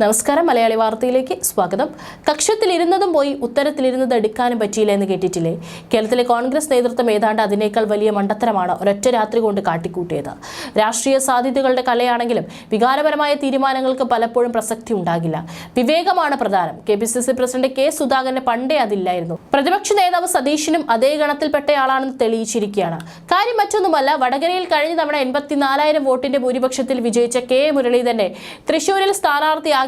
നമസ്കാരം മലയാളി വാർത്തയിലേക്ക് സ്വാഗതം. കക്ഷത്തിലിരുന്നതും പോയി ഉത്തരത്തിലിരുന്നത് എടുക്കാനും പറ്റിയില്ല എന്ന് കേട്ടിട്ടില്ലേ? കേരളത്തിലെ കോൺഗ്രസ് നേതൃത്വം ഏതാണ്ട് അതിനേക്കാൾ വലിയ മണ്ടത്തരമാണ് ഒരൊറ്റ രാത്രി കൊണ്ട് കാട്ടിക്കൂട്ടിയത്. രാഷ്ട്രീയ സാധ്യതകളുടെ കലയാണെങ്കിലും വികാരപരമായ തീരുമാനങ്ങൾക്ക് പലപ്പോഴും പ്രസക്തി ഉണ്ടാകില്ല. വിവേകമാണ് പ്രധാനം. K P C C president K സുധാകരന് പണ്ടേ അതില്ലായിരുന്നു. പ്രതിപക്ഷ നേതാവ് സതീഷിനും അതേ ഗണത്തിൽപ്പെട്ടയാളാണെന്ന് തെളിയിച്ചിരിക്കുകയാണ്. കാര്യം മറ്റൊന്നുമല്ല വടകരയിൽ കഴിഞ്ഞ തവണ എൺപത്തിനാലായിരം വോട്ടിന്റെ ഭൂരിപക്ഷത്തിൽ വിജയിച്ച കെ മുരളീധരനെ തൃശൂരിൽ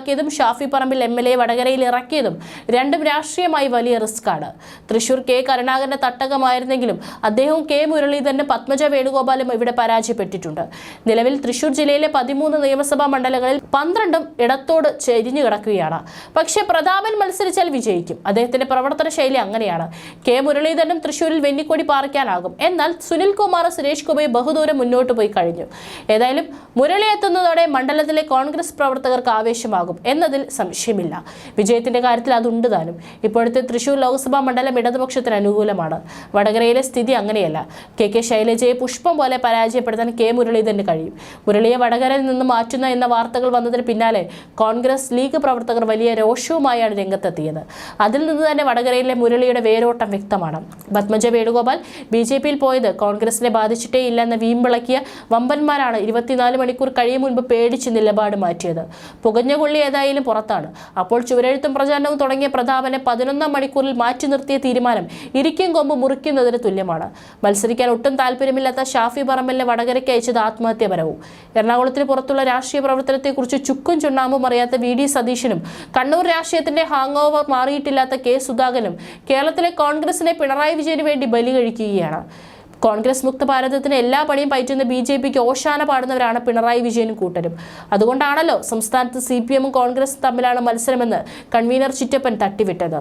സ്ഥാനാർത്ഥിയാക്കിയതും Shafi Parambil M L A വടകരയിൽ ഇറക്കിയതും രണ്ടും രാഷ്ട്രീയമായി വലിയ റിസ്ക്കാണ് തൃശൂർ കെ കരുണാകരന്റെ തട്ടകമായിരുന്നെങ്കിലും അദ്ദേഹവും കെ മുരളീധരനും പത്മജ വേണുഗോപാലും ഇവിടെ പരാജയപ്പെട്ടിട്ടുണ്ട്. നിലവിൽ തൃശൂർ ജില്ലയിലെ പതിമൂന്ന് നിയമസഭാ മണ്ഡലങ്ങളിൽ പന്ത്രണ്ടും ഇടത്തോട് ചെരിഞ്ഞു കിടക്കുകയാണ്. പക്ഷേ പ്രതാപൻ മത്സരിച്ചാൽ വിജയിക്കും. അദ്ദേഹത്തിന്റെ പ്രവർത്തന ശൈലി അങ്ങനെയാണ്. കെ മുരളീധരനും തൃശൂരിൽ വെന്നിക്കൊടി പാറിക്കാനാകും എന്നാൽ സുനിൽ കുമാർ സുരേഷ് ഗോപി ബഹുദൂരം മുന്നോട്ട് പോയി കഴിഞ്ഞു. ഏതായാലും മുരളി എത്തുന്നതോടെ മണ്ഡലത്തിലെ കോൺഗ്രസ് പ്രവർത്തകർക്ക് ആവേശമാകും. എന്നതിൽ സംശയമില്ല. വിജയത്തിന്റെ കാര്യത്തിൽ അതുണ്ട് താനും. ഇപ്പോഴത്തെ തൃശൂർ ലോക്സഭാ മണ്ഡലം ഇടതുപക്ഷത്തിന് അനുകൂലമാണ്. വടകരയിലെ സ്ഥിതി അങ്ങനെയല്ല. കെ കെ ശൈലജയെ പുഷ്പം പോലെ പരാജയപ്പെടുത്താൻ കെ മുരളീധരന് കഴിയും. മുരളിയെ വടകരയിൽ നിന്ന് മാറ്റുന്ന എന്ന വാർത്തകൾ വന്നതിന് പിന്നാലെ കോൺഗ്രസ് ലീഗ് പ്രവർത്തകർ വലിയ രോഷവുമായാണ് രംഗത്തെത്തിയത്. അതിൽ നിന്ന് തന്നെ വടകരയിലെ മുരളിയുടെ വേരോട്ടം വ്യക്തമാണ്. പത്മജ വേണുഗോപാൽ ബി ജെ പിയിൽ പോയത് കോൺഗ്രസിനെ ബാധിച്ചിട്ടേ ഇല്ലെന്ന് വീമ്പിളക്കിയ വമ്പന്മാരാണ് ഇരുപത്തിനാല് മണിക്കൂർ കഴിയും മുൻപ് പേടിച്ച് നിലപാട് മാറ്റിയത്. പുകഞ്ഞ ഏതായാലും പുറത്താണ്. അപ്പോൾ ചുവരെഴുത്തും പ്രചാരണവും തുടങ്ങിയ പ്രതാപനെ പതിനൊന്നാം മണിക്കൂറിൽ മാറ്റി നിർത്തിയ തീരുമാനം ഇരിക്കും കൊമ്പ് മുറിക്കുന്നതിന് തുല്യമാണ്. മത്സരിക്കാൻ ഒട്ടും താല്പര്യമില്ലാത്ത ഷാഫി പറമ്പലിനെ വടകരയ്ക്ക് അയച്ചത് ആത്മഹത്യപരവും. എറണാകുളത്തിന് പുറത്തുള്ള രാഷ്ട്രീയ പ്രവർത്തനത്തെക്കുറിച്ച് ചുക്കും ചുണ്ണാമ്പും അറിയാത്ത വി ഡി സതീശനും കണ്ണൂർ രാഷ്ട്രീയത്തിന്റെ ഹാങ് ഓവർ മാറിയിട്ടില്ലാത്ത കെ സുധാകരനും കേരളത്തിലെ കോൺഗ്രസിനെ പിണറായി വിജയന് വേണ്ടി ബലി കഴിക്കുകയാണ്. കോൺഗ്രസ് മുക്ത ഭാരതത്തിന് എല്ലാ പണിയും പയറ്റുന്ന ബി ജെ പിക്ക് ഓശാന പാടുന്നവരാണ് പിണറായി വിജയനും കൂട്ടരും. അതുകൊണ്ടാണല്ലോ സംസ്ഥാനത്ത് സി പി എമ്മും കോൺഗ്രസും തമ്മിലാണ് മത്സരമെന്ന് കൺവീനർ ചിറ്റപ്പൻ തട്ടിവിട്ടത്.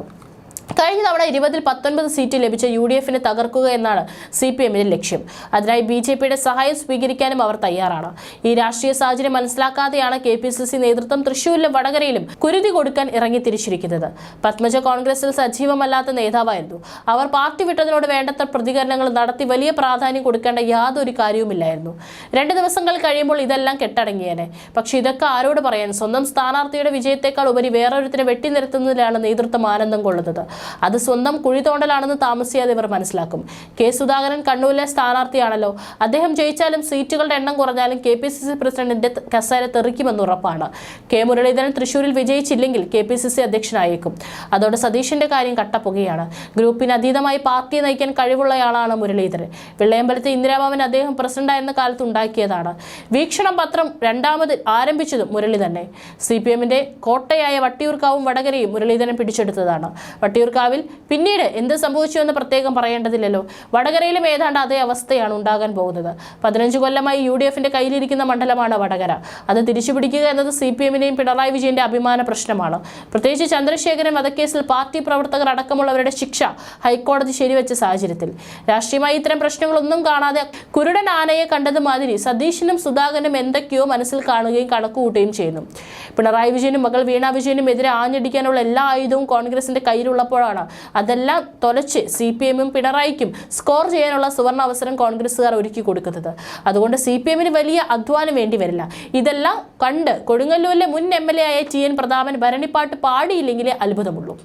കഴിഞ്ഞ തവണ ഇരുപതിൽ പത്തൊൻപത് സീറ്റ് ലഭിച്ച യു ഡി എഫിനെ തകർക്കുക എന്നാണ് സി പി എമ്മിന്റെ ലക്ഷ്യം. അതിനായി ബി ജെ പിയുടെ സഹായം സ്വീകരിക്കാനും അവർ തയ്യാറാണ്. ഈ രാഷ്ട്രീയ സാഹചര്യം മനസ്സിലാക്കാതെയാണ് കെ പി സി സി നേതൃത്വം തൃശൂരിലും വടകരയിലും കുരുതി കൊടുക്കാൻ ഇറങ്ങി തിരിച്ചിരിക്കുന്നത്. പത്മജ കോൺഗ്രസിൽ സജീവമല്ലാത്ത നേതാവായിരുന്നു. അവർ പാർട്ടി വിട്ടതിനോട് വേണ്ടത്ര പ്രതികരണങ്ങൾ നടത്തി വലിയ പ്രാധാന്യം കൊടുക്കേണ്ട യാതൊരു കാര്യവുമില്ലായിരുന്നു. രണ്ട് ദിവസങ്ങൾ കഴിയുമ്പോൾ ഇതെല്ലാം കെട്ടടങ്ങിയേനെ. പക്ഷെ ഇതൊക്കെ ആരോട് പറയാൻ? സ്വന്തം സ്ഥാനാർത്ഥിയുടെ വിജയത്തെക്കാൾ ഉപരി വേറൊരുത്തിനെ വെട്ടിനിരത്തുന്നതിലാണ് നേതൃത്വം ആനന്ദം കൊള്ളുന്നത്. അത് സ്വന്തം കുഴി തോണ്ടലാണെന്ന് താമസിയാതെ ഇവർ മനസ്സിലാക്കും. കെ സുധാകരൻ കണ്ണൂരിലെ സ്ഥാനാർത്ഥിയാണല്ലോ. അദ്ദേഹം ജയിച്ചാലും സീറ്റുകളുടെ എണ്ണം കുറഞ്ഞാലും കെ പി സി സി പ്രസിഡന്റിന്റെ കസേര തെറിക്കുമെന്ന് ഉറപ്പാണ്. കെ മുരളീധരൻ തൃശൂരിൽ വിജയിച്ചില്ലെങ്കിൽ കെ പി സി സി അധ്യക്ഷനായേക്കും. അതോടെ സതീഷിന്റെ കാര്യം കട്ടപ്പുകയാണ്. ഗ്രൂപ്പിന് അതീതമായി പാർട്ടിയെ നയിക്കാൻ കഴിവുള്ളയാളാണ് മുരളീധരൻ. വെള്ളയമ്പലത്തെ ഇന്ദിരാഭവൻ അദ്ദേഹം പ്രസിഡന്റായിരുന്ന കാലത്ത് ഉണ്ടാക്കിയതാണ്. വീക്ഷണം പത്രം രണ്ടാമത് ആരംഭിച്ചതും മുരളി തന്നെ. സി പി എമ്മിന്റെ കോട്ടയായ വട്ടിയൂർക്കാവും വടകരയും മുരളീധരൻ പിടിച്ചെടുത്തതാണ്. വട്ടിയൂർക്കാവിൽ പിന്നീട് എന്ത് സംഭവിച്ചു എന്ന് പ്രത്യേകം പറയേണ്ടതില്ലല്ലോ. വടകരയിലും ഏതാണ്ട് അതേ അവസ്ഥയാണ് ഉണ്ടാകാൻ പോകുന്നത്. പതിനഞ്ച് കൊല്ലമായി യു ഡി എഫിന്റെ കയ്യിലിരിക്കുന്ന മണ്ഡലമാണ് വടകര. അത് തിരിച്ചുപിടിക്കുക എന്നത് സി പി എമ്മിനെയും പിണറായി വിജയന്റെ അഭിമാന പ്രശ്നമാണ്. പ്രത്യേകിച്ച് ചന്ദ്രശേഖരൻ വധക്കേസിൽ പാർട്ടി പ്രവർത്തകർ അടക്കമുള്ളവരുടെ ശിക്ഷ ഹൈക്കോടതി ശരിവെച്ച സാഹചര്യത്തിൽ. രാഷ്ട്രീയമായി ഇത്തരം പ്രശ്നങ്ങളൊന്നും കാണാതെ കുരുടൻ ആനയെ കണ്ടതുമാതിരി സതീശനും സുധാകരനും എന്തൊക്കെയോ മനസ്സിൽ കാണുകയും കണക്കുകൂട്ടുകയും ചെയ്യുന്നു. പിണറായി വിജയനും മകൾ വീണ വിജയനും എതിരെ ആഞ്ഞടിക്കാനുള്ള എല്ലാ ആയുധവും കോൺഗ്രസിന്റെ കയ്യിലുള്ളപ്പോഴാണ് അതെല്ലാം തൊലച്ച് സി പി എമ്മും പിണറായിക്കും സ്കോർ ചെയ്യാനുള്ള സുവർണ അവസരം കോൺഗ്രസ്സുകാർ ഒരുക്കി കൊടുക്കുന്നത്. അതുകൊണ്ട് സി പി എമ്മിന് വലിയ അധ്വാനം വേണ്ടി വരില്ല. ഇതെല്ലാം കണ്ട് കൊടുങ്ങല്ലൂരിലെ മുൻ എം എൽ എ ആയ ടി എൻ പ്രതാപൻ ഭരണിപ്പാട്ട് പാടിയില്ലെങ്കിലേ അത്ഭുതമുള്ളൂ.